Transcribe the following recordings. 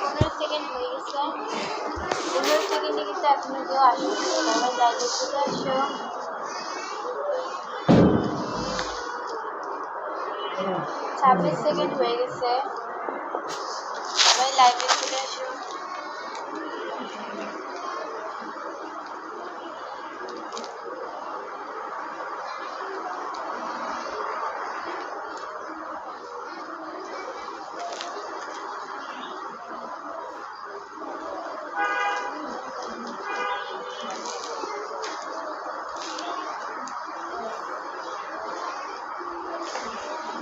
পনেরো সেকেন্ড হয়ে গেছে। পনেরো সেকেন্ডে কিন্তু এখনও কেউ আসবে সবাই লাইভে চলে আসো ছাব্বিশ সেকেন্ড হয়ে গেছে। সবাই লাইভে চলে আসো।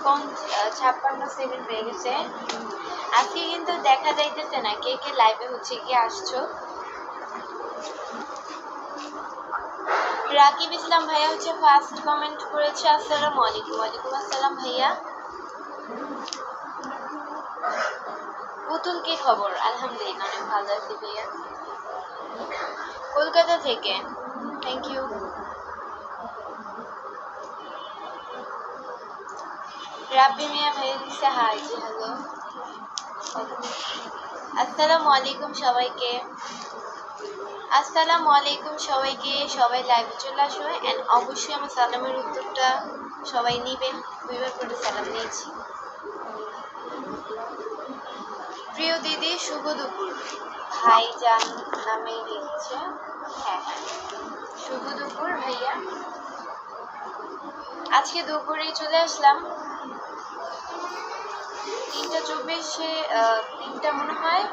কোন ছাপ্পান্ন সেকেন্ড হয়ে গেছে। আজকে কিন্তু দেখা যাইতেছে না, কে কে লাইভে হচ্ছে, কি আসছো। রাকিব ইসলাম ভাইয়া হচ্ছে ফার্স্ট কমেন্ট করেছে, আসসালামু আলাইকুম, ওয়ালাইকুম আসসালাম ভাইয়া। পুতুল, কি খবর? আলহামদুলিল্লাহ, অনেক ভালো আছি ভাইয়া। কলকাতা থেকে। থ্যাংক ইউ রাব্বি মিয়া ভাইয়া দিচ্ছে হাই হ্যালো আসসালামু আলাইকুম সবাইকে। আসসালামু আলাইকুম সবাইকে, সবাই লাইভে চলে আসো অ্যান্ড অবশ্যই আমার সালামের উত্তরটা সবাই নিবেন। দুইবার করে সালাম নিয়েছি। প্রিয় দিদি, শুভ দুপুর। ভাইজান নামে লিখছে। হ্যাঁ হ্যাঁ। শুভ দুপুর ভাইয়া। আজকে দুপুরে চলে আসলাম। তিনটা চব্বিশে তিনটা মনে হয়,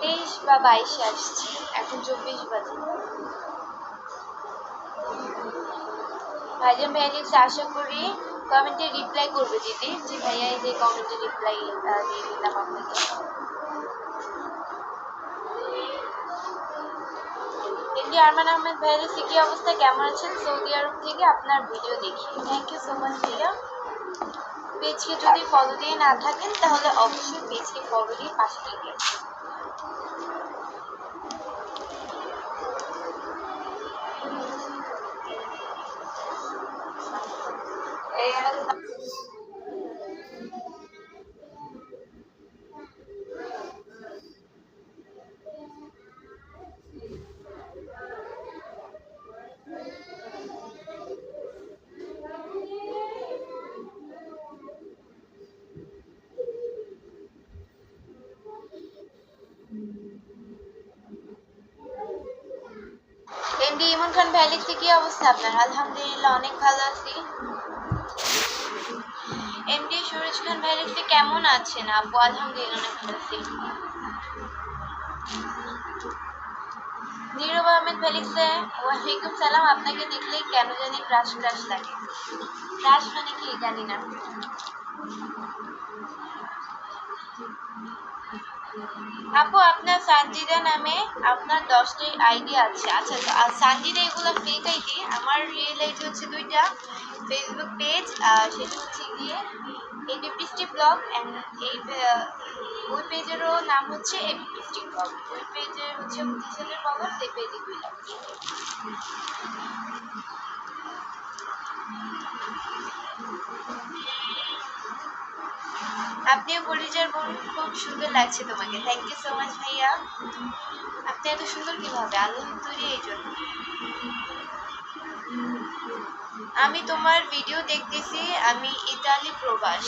তেইশ বা বাইশে আসছে। এখন চব্বিশ বাজে। ভাইজান ভাইয়া আশা করি কমেন্টে রিপ্লাই করবে, দিদি। যে ভাইয়া এই যে কমেন্টে রিপ্লাই দিয়ে দিলাম আপনাকে। এমডি আরমান আহমেদ ভাইয়ের লিখছে কি অবস্থা কেমন আছেন? সৌদি আরব থেকে আপনার ভিডিও দেখি। থ্যাংক ইউ সো মাচ ভাইয়া। পেজকে যদি ফলো দিয়ে না থাকেন তাহলে অবশ্যই পেজকে ফলো দিয়ে পাশে থাকবেন এই খান ভাই লিখছে কি অবস্থা আপনার আলহামদুলিল্লাহ অনেক ভালো আছি এমডি সুরজ খান ভাই লিখছে কেমন আছেন আপু আলহামদুলিল্লাহ অনেক ভালো আছি নীরব আহমেদ ভাই লিখছে ওয়ালাইকুম সালাম আপনাকে দেখলেই কেন জানি ক্রাশ ক্রাশ লাগে ক্রাশ মানে কি জানি না আপু, আপনার সানজিদা নামে আপনার দশটি আইডি আছে। আচ্ছা আর সানজিদা, এগুলো ফেক আইডি? আমার রিয়েল আইডি হচ্ছে দুইটা ফেসবুক পেজ সেটা হচ্ছে গিয়ে এবিপিএসটি ব্লগ অ্যান্ড এই ওই পেজেরও নাম হচ্ছে এবিপিএসটি ব্লগ ওই পেজে হচ্ছে উনত্রিশ হাজার সেই পেজে দুই লাখ। আপনিও পরিচয় বোন খুব সুন্দর লাগছে তোমাকে। থ্যাংক ইউ সো মাচ ভাইয়া। আপনি এত সুন্দর কীভাবে? আল্লাহ তৈরি এই জন্য। আমি তোমার ভিডিও দেখতেছি, আমি ইতালি প্রবাস।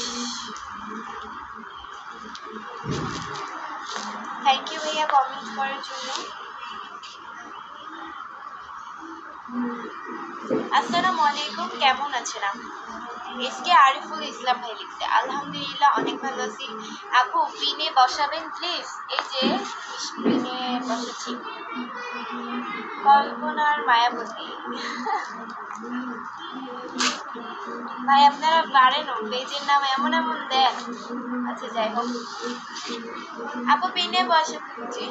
থ্যাংক ইউ ভাইয়া কমেন্ট করার জন্য। আসসালামু আলাইকুম, কেমন আছেন আপনি? এসকে আরিফুল ইসলাম ভাই লিখছে, আলহামদুলিল্লাহ, অনেক ভালো আছি। আপু পিনে বসাবেন প্লিজ এই যে পিনে বসাচ্ছি। কল্পনার মায়াবতী। ভাই, আপনারা পারেন পেজের নাম এমন এমন দেন। আচ্ছা যাই হোক। আপু পিনে বসে জি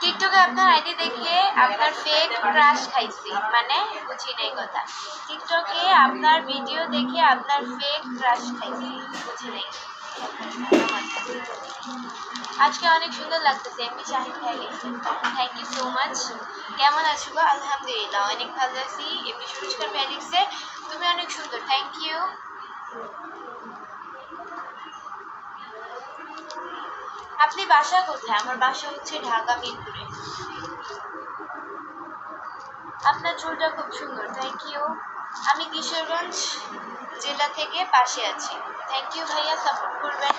টিকটকে আপনার আইডি দেখে আপনার ফেক ক্রাশ খাইছি মানে বুঝি নাই কথা। টিকটকে আপনার ভিডিও দেখে আপনার ফেক ক্রাশ খাইছি, বুঝি নাই। আজকে অনেক সুন্দর লাগতেছে, এমনি শাহিন ভাই থ্যাংক ইউ সো মাচ কেমন আছো গো? আলহামদুলিল্লাহ, অনেক ভালো আছি। এমনি সুরস্কার ভাই লিখছে তুমি অনেক সুন্দর থ্যাংক ইউ আপনি বাসা কোথায়? আমার বাসা হচ্ছে ঢাকা মিরপুরে। আপনার চুলটা খুব সুন্দর থ্যাংক ইউ আমি কিশোরগঞ্জ জেলা থেকে পাশে আছি। থ্যাংক ইউ ভাইয়া সাপোর্ট করবেন।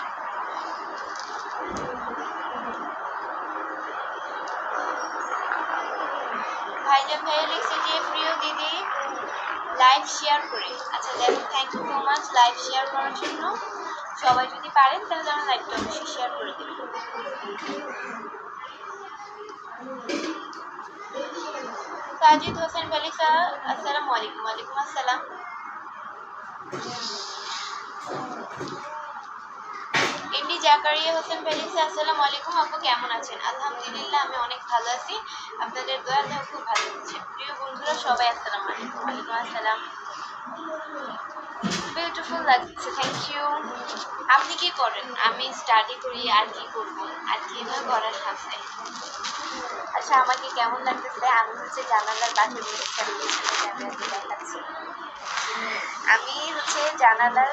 ভাইজান ভাইয়া, লিখছে যে প্রিয় দিদি লাইভ শেয়ার করে। আচ্ছা দেখো thank you so much live share করার জন্য। সবাই যদি পারেন, তাহলে আমার লাইভটা অবশ্যই শেয়ার করে দেবেন। সাজিদ হোসেন বালিকা আসসালামু আলাইকুম। ওয়ালাইকুম আসসালাম। এমনি জাকারিয়া হোসেন ফেলিক্স আসসালামু আলাইকুম। আপু কেমন আছেন? আলহামদুলিল্লাহ, আমি অনেক ভালো আছি। আপনাদের দয়া খুব ভালো হচ্ছে। প্রিয় বন্ধুরা, সবাই আসসালামু আলাইকুম। ওয়ালাইকুম আসসালাম। বিউটিফুল লাগছে থ্যাংক ইউ আপনি কি করেন? আমি স্টাডি করি, আর কি করব? আর কি না করার আছে? আচ্ছা আমাকে কেমন লাগতেছে? আমি হচ্ছে জানালার পাশে বসেছি আমি হচ্ছে জানালার,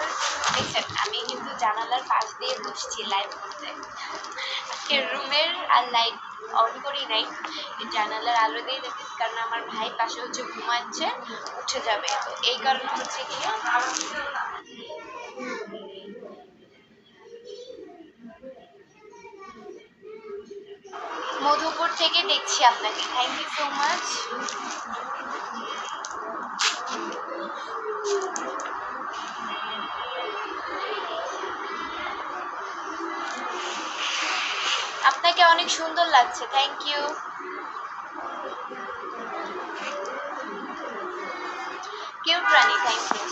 দেখছেন, আমি কিন্তু জানালার পাশ দিয়ে বসছি লাইভ করতে। আজকে রুমের আর লাইট অন করি নাই জানালার আলো দিয়ে দেখতেছি, কারণ আমার ভাই পাশে হচ্ছে ঘুমাচ্ছে, উঠে যাবে। তো এই কারণে হচ্ছে গিয়ে থেকে দেখছি আপনাকে। থ্যাংক ইউ সো মাচ আপনাকে অনেক সুন্দর লাগছে। থ্যাংক ইউ কিউট প্রাণী থ্যাংক ইউ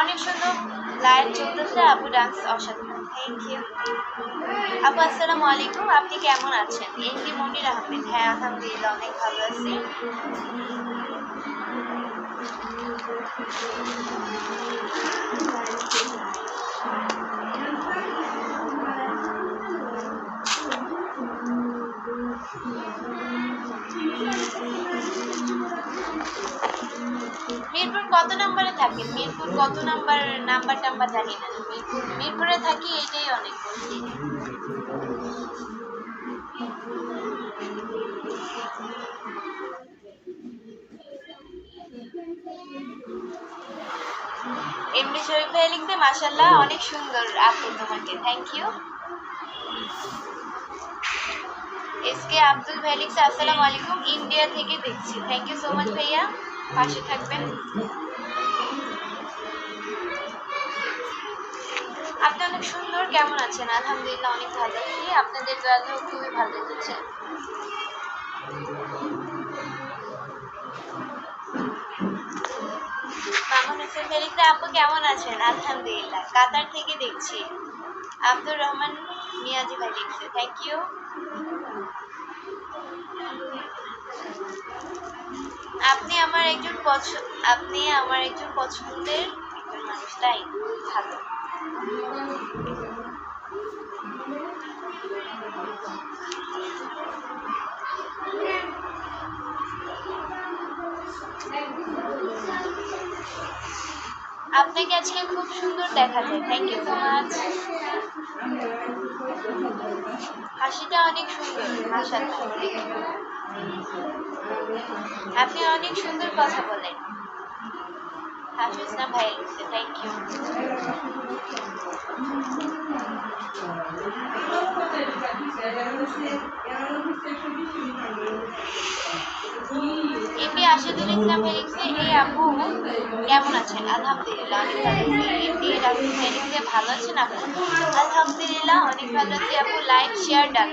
অনেক সুন্দর লাইভ চলতেছে, আপু ডান্স অসাধারণ। থ্যাংক ইউ আপু, আসসালামু আলাইকুম। আপনি কেমন আছেন? এমডি মনির আহমেদ। হ্যাঁ আলহামদুলিল্লাহ, অনেক ভালো আছি। মিরপুর কত নাম্বারে থাকে? মিরপুর কত নাম্বার নাম্বার টাম্বার জানি না। মিরপুর থাকি, এটাই অনেক এমডি শরীফ ভাই লিখতে মাসাল্লাহ অনেক সুন্দর আপু তোমাকে। Thank you S K Abdul ভাই আসসালামু আলাইকুম। ইন্ডিয়া থেকে দেখছি। থ্যাংক ইউ সো মাচ ভাইয়া। পাশে থাকবেন। আপনি অনেক সুন্দর, কেমন আছেন? আলহামদুলিল্লাহ অনেক ভালো আছি। আপনাদের দোয়ালেও খুবই ভালো লেগেছে মামুন আপু কেমন আছেন? আলহামদুলিল্লাহ। কাতার থেকে দেখছি। আব্দুর রহমান মিয়াজি ভাই লিখছে। থ্যাংক ইউ আপনি আমার একজন পছন্দ আপনি আমার একজন পছন্দের একজন মানুষ, তাই ভালো। আপনাকে আজকে খুব সুন্দর দেখা যায়। থ্যাংক ইউ সো মাচ হাসিটা অনেক সুন্দর মাশাআল্লাহ আপনি অনেক সুন্দর কথা বলেন। হাফিজ না ভাই থ্যাংক ইউ এমনি আশাদুল ইসলাম ফেলিক্সে এই আপু কেমন আছেন? আলহামদুলিল্লাহ, অনেক ভালো আছি। এমনি ফেলিক্সে ভালো আছেন আপু আলহামদুলিল্লাহ, অনেক ভালো আছি আপু। Like share done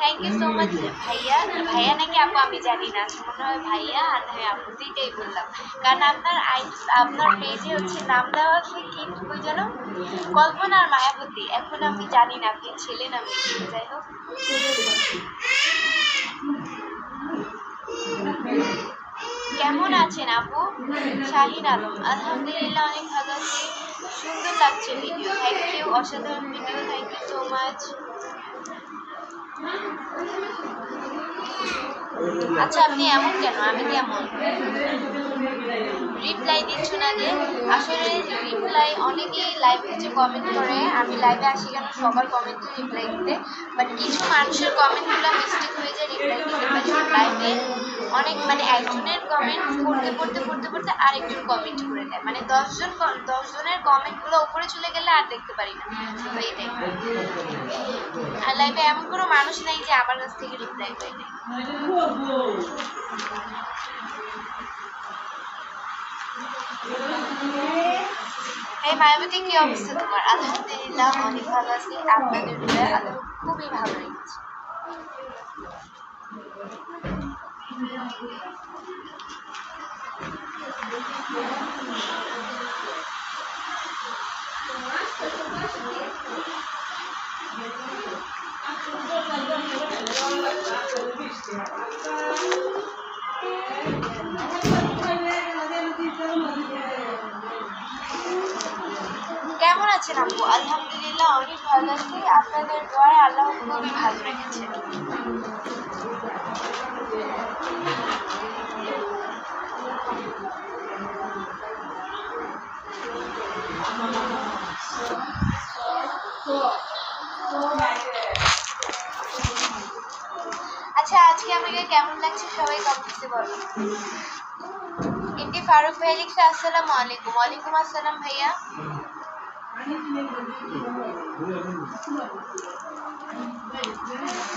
thank you so much ভাইয়া। ভাইয়া নাকি আপু, আমি জানি না। মনে হয় ভাইয়া আর নয় আপু, দুইটাই বললাম। কারণ আপনার আই আপনার পেজে হচ্ছে নাম দেওয়া আছে, কি ওই যেন? কল্পনা আর মায়াবতী। এখন আমি জানি না, আপনি ছেলে না মেয়ে যাই হোক। কেমন আছেন আপু? শাহিন আলম, আলহামদুলিল্লাহ অনেক ভালো আছি। সুন্দর লাগছে ভিডিও থ্যাংক ইউ অসাধারণ video thank you so much আচ্ছা আপনি এমন কেন? আমি কেমন রিপ্লাই দিচ্ছ না যে? আসলে রিপ্লাই অনেকেই লাইভে হচ্ছে কমেন্ট করে, আমি লাইভে আসি কেন? সবার কমেন্টে রিপ্লাই দিতে। বাট কিছু মানুষের কমেন্টগুলো মিস্টেক হয়ে যায় রিপ্লাই দিতে পারি লাইভে অনেক মানে একজনের কমেন্ট পড়তে পড়তে পড়তে পড়তে আরেকজন কমেন্ট করে দেয়। মানে দশজন, দশজনের কমেন্টগুলো উপরে চলে গেলে আর দেখতে পারি না। তো এইটাই আর লাইভে এমন কোনো মানুষ নেই যে আমার কাছ থেকে রিপ্লাই পাইবে এই মায়াবতী কি অবস্থা তোমার? আলহামদুলিল্লাহ, অনেক ভালো আছি। আপনাদের আল্লাহ খুবই ভালো রেখেছে কেমন আছেন আপু? আলহামদুলিল্লাহ অনেক ভালো আছি। আপনাদের দোয়ায় আল্লাহ খুবই ভালো রেখেছে আজকে আমাকে কেমন লাগছে সবাই কমেন্টসে বলো। ইন্টি ফারুক ভাই লিখছে, আসসালামু আলাইকুম। ওয়ালাইকুম আসসালাম ভাইয়া।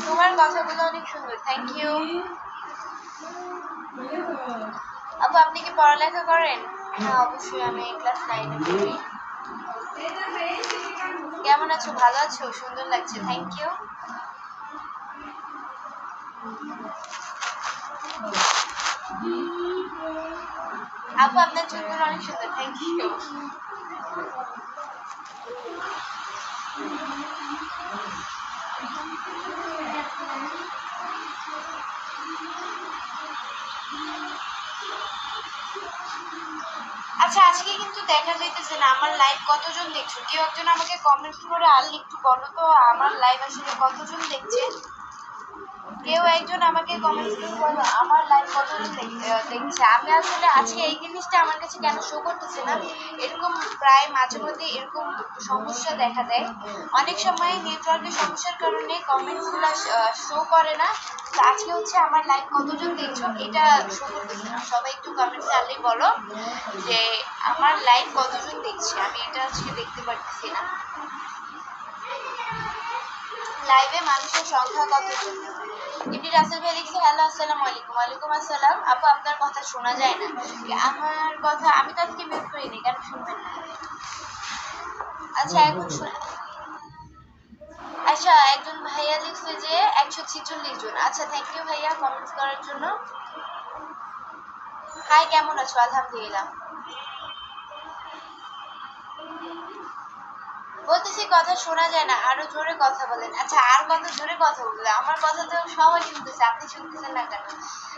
তোমার কথাগুলো অনেক সুন্দর থ্যাংক ইউ আপু, আপনি কি পড়ালেখা করেন? হ্যাঁ অবশ্যই আমি ক্লাস নাইনে পড়ি। কেমন আছো? ভালো আছো? সুন্দর লাগছে থ্যাংক ইউ আপু, আপনার অনেক সুন্দর থ্যাংক ইউ আচ্ছা আজকে কিন্তু দেখা যাইতেছে না, আমার লাইভ কতজন দেখছ? কেউ একজন আমাকে কমেন্ট করে আর একটু বলো তো, আমার লাইভ আসলে কতজন দেখছে? কেউ একজন আমাকে কমেন্ট করে বলো আমার লাইভ কতজন দেখছে। আমি আসলে আজকে এই জিনিসটা আমার কাছে কেন শো করতেছে না? এরকম প্রায় মাঝে মধ্যে এরকম সমস্যা দেখা দেয়। অনেক সময় নেটওয়ার্কের সমস্যার কারণে কমেন্টসগুলো শো করে না। আজকে হচ্ছে আমার লাইভ কতজন দেখছ, এটা শো করতেছে না। সবাই একটু কমেন্টসে আনলেই বলো যে, আমার লাইভ কতজন দেখছে? আমি এটা আজকে দেখতে পারতেছি না। লাইভে মানুষের সংখ্যা কতজন এমনি রাসেল ভাই লিখছে হ্যালো আসসালামু আলাইকুম। ওয়ালাইকুম আসসালাম। আপু আপনার কথা শোনা যায় না। আমার কথা আমি তো আজকে মিউট করিনি কেন শুনবেন না? আচ্ছা এখন শোনা আচ্ছা একজন ভাইয়া লিখছে যে একশো ছিচল্লিশ জন। আচ্ছা থ্যাংক ইউ ভাইয়া কমেন্টস করার জন্য। হাই কেমন আছো? আলহামদুলিল্লাহ। বলতেছি কথা শোনা যায় না, আরও জোরে কথা বলেন। আচ্ছা আর কত জোরে কথা বলবে? আমার কথা তো সবাই শুনতেছে, আপনি শুনতেছেন না কেন?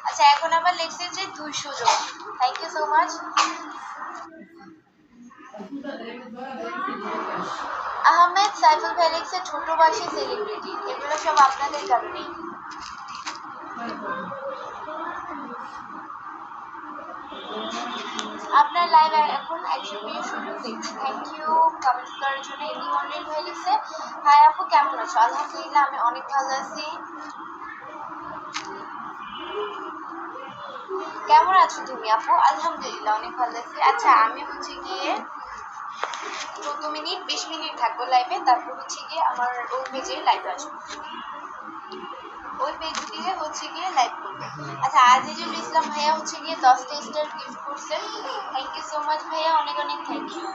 আচ্ছা এখন আবার লিখছে যে দুইশো জন। Thank you so much Ahmed Saiful ভাই লিখছে, ছোট বয়সে সেলিব্রিটি এগুলো সব আপনাদের কারণেই আপনার লাইভ এখন একশো বিশ সুযোগ দেখছি থ্যাংক ইউ কমেন্ট করার জন্য এমনি মন্ডল ভাই লিখছে হাই আপু, কেমন আছো? আলহামদুলিল্লাহ, আমি অনেক ভালো আছি। কেমন আছো তুমি আপু? আলহামদুলিল্লাহ, অনেক ভালো আছি। আচ্ছা আমি হচ্ছে গিয়ে চোদ্দ মিনিট, বিশ মিনিট থাকব লাইভে তারপর হচ্ছে গিয়ে আমার ওই পেজে লাইভে আসব। ওই পেজ দিয়ে হচ্ছে গিয়ে লাইভ করবে। আচ্ছা আজিজুল ইসলাম ভাইয়া হচ্ছে গিয়ে দশটা স্টার গিফট করছেন থ্যাংক ইউ সো মাচ ভাইয়া, অনেক অনেক থ্যাংক ইউ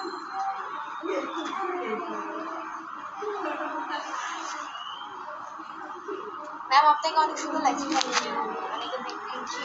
ম্যাম আপনাকে অনেক সুন্দর লাগছে। থ্যাংক ইউ অনেক অনেক থ্যাংক ইউ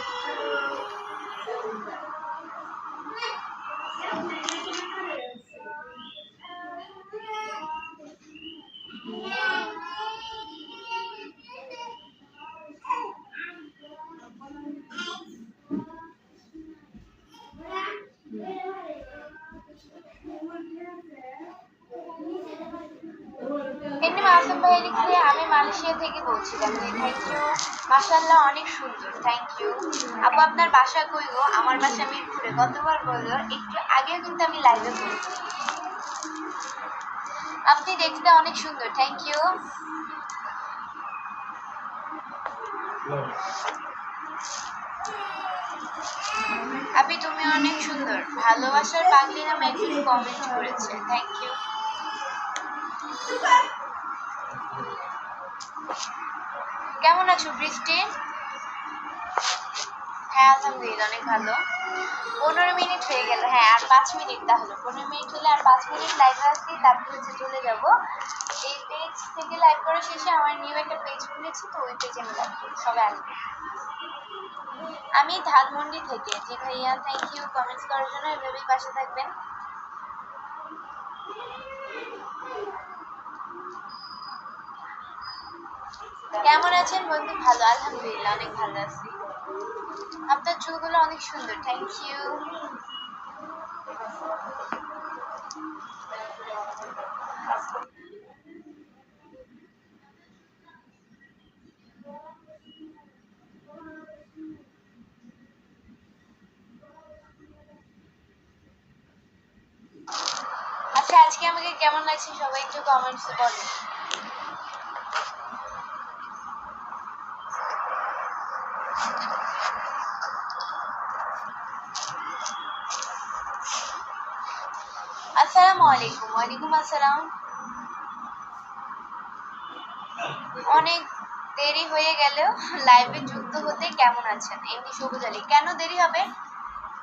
আপনার বাসা কই গো আমার বাসা মিরপুরে। কতবার বলল, একটু আগেও কিন্তু আমি লাইভে বলছি আপনি দেখতে অনেক সুন্দর থ্যাংক ইউ আপনি, তুমি অনেক সুন্দর। ভালোবাসার পাগলি নামে একজন কমেন্ট করেছে থ্যাংক ইউ কেমন আছো, বৃষ্টি? হ্যাঁ আলহামদুলিল্লাহ, অনেক ভালো। পনেরো মিনিট হয়ে গেল। হ্যাঁ আর পাঁচ মিনিট তাহলে। পনেরো মিনিট হলে আর পাঁচ মিনিট লাইভ আসছি তারপর হচ্ছে চলে যাব। এই পেজ থেকে লাইভ করা শেষে আমার নিউ একটা পেজ খুলেছি, তো ওই পেজে আমি লাইভ করি। সবাই আসবে। আমি ধানমন্ডি থেকে। জি ভাইয়া থ্যাংক ইউ কমেন্টস করার জন্য এভাবেই পাশে থাকবেন। কেমন আছেন বন্ধু ভালো, আলহামদুলিল্লাহ, অনেক ভালো আছি। আপনার চুলগুলো অনেক সুন্দর থ্যাংক ইউ আচ্ছা আজকে আমাকে কেমন লাগছে সবাই একটু কমেন্টসে বলেন। আসসালামু আলাইকুম ওয়ালাইকুম আসসালাম। অনেক দেরি হয়ে গেলেও লাইভে যুক্ত হতে কেমন আছেন? এমনি সবুজ আলী। কেন দেরি হবে?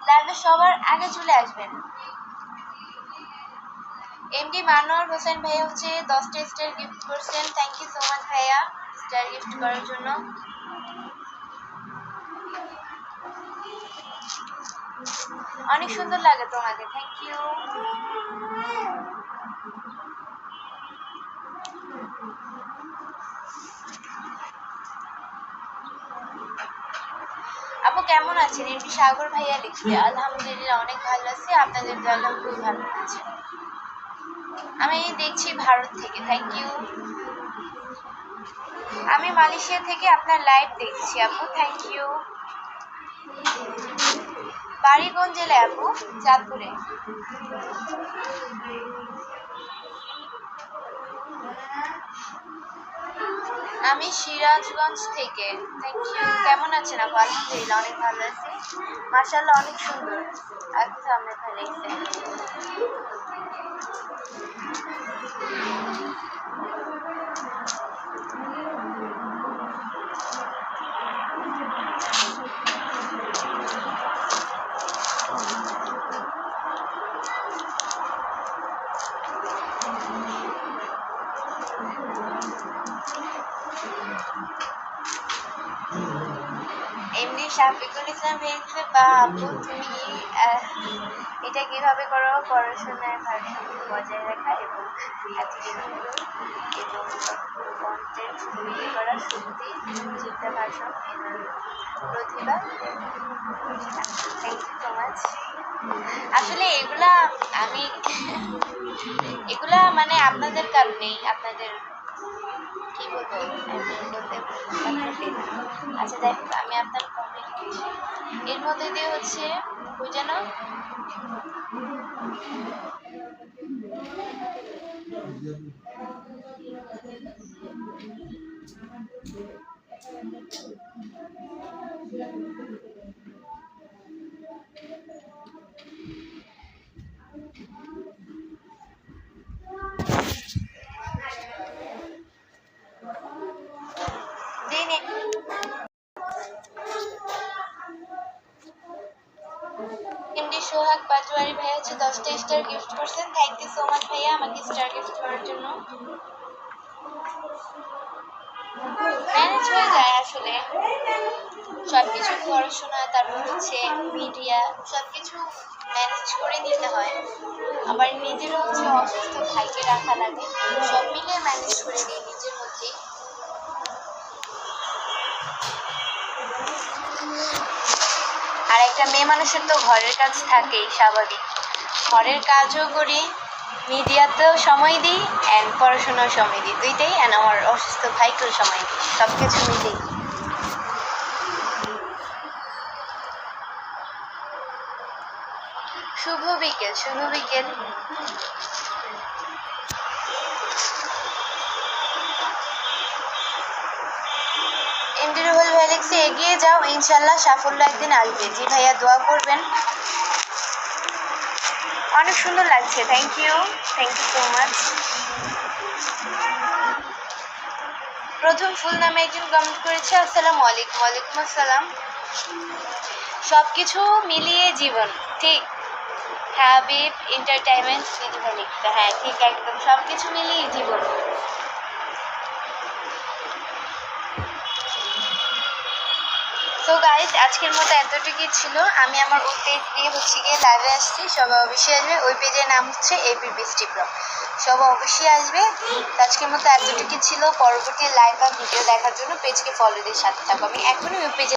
লাইভে সবার আগে চলে আসবেন। এমডি মানোয়ার হোসেন ভাইয়া হচ্ছে দশটা স্টার গিফট করছেন। থ্যাংক ইউ সো মাচ ভাইয়া স্টার গিফট করার জন্য। অনেক সুন্দর লাগে তোমাকে থ্যাংক ইউ আপু, কেমন আছেন? এমনি সাগর ভাইয়া লিখছে, আলহামদুলিল্লাহ, অনেক ভালো আছি। আপনাদের দল খুব ভালো আছে। আমি দেখছি ভারত থেকে থ্যাংক ইউ আমি মালয়েশিয়া থেকে আপনার লাইভ দেখছি, আপু থ্যাংক ইউ বাড়ি কোন চাঁদপুরে। আমি সিরাজগঞ্জ থেকে। থ্যাংক ইউ কেমন আছেন আপু? আলহামদুলিল্লাহ, অনেক ভালো আছি। মাশাআল্লাহ, অনেক সুন্দর। আচ্ছা আমরা এমনি বলছে বা আপু তুমি এটা কীভাবে করো পড়াশোনার ভারসাম্য বজায় রাখা এবং এত সুন্দর এবং কন্টেন্ট তৈরি করা সত্যি চিন্তা ভাষণ Pratibha thank you so much আসলে এগুলা আমি এগুলা মানে আপনাদের কারণেই, আপনাদের কি বলব। আচ্ছা যাই আমি আপনার লিখেছি এর মধ্যে দিয়ে হচ্ছে ওই যেন দিন ভাইয়া স্টার গিফট করছেন। থ্যাংক ইউ সো মাচ ভাইয়া আমাকে স্টার গিফট করার জন্য। ম্যানেজ হয়ে যায় আসলে। সব কিছু পড়াশোনা, তারপর হচ্ছে মিডিয়া সব কিছু ম্যানেজ করে নিতে হয়। আবার নিজেরও হচ্ছে অসুস্থ ভাইকে রাখা লাগে। সব মিলিয়ে ম্যানেজ করে নিই নিজের মধ্যেই আর একটা মেয়ে মানুষের তো ঘরের কাজ থাকেই, স্বাভাবিক। ঘরের কাজও করি, মিডিয়াতেও সময় দিই অ্যান্ড পড়াশোনাও সময় দিই। দুইটাই অ্যান্ড আমার অসুস্থ ভাইকেও সময় দিই সব কিছু মিলেই। শুভ বিকেল শুভ বিকেল। এগিয়ে যাও, ইনশাল্লাহ সাফল্য একদিন আসবে। জি ভাইয়া, দোয়া করবেন। অনেক সুন্দর লাগছে। Thank you thank you so much প্রথম ফুল নামে একজন কমেন্ট করেছে, আসসালাম আলাইকুম, ওয়ালাইকুম আসসালাম। সব কিছু মিলিয়ে জীবন, ঠিক। হাবিব এন্টারটেনমেন্ট হ্যাঁ ঠিক একদম। সব কিছু মিলিয়ে জীবন। তো গাইজ আজকের মতো এতটুকুই ছিল। আমি আমার ওই পেজ দিয়ে হচ্ছে গিয়ে লাইভে আসছি। সবাই অবশ্যই আসবে। ওই পেজের নাম হচ্ছে এপি বিস্টি ব্লগ সবাই অবশ্যই আসবে। আজকের মতো এতটুকুই ছিল। পরবর্তী লাইভ বা ভিডিও দেখার জন্য পেজকে ফলো দিয়ে সাথে থাকব আমি এখনই ওই পেজে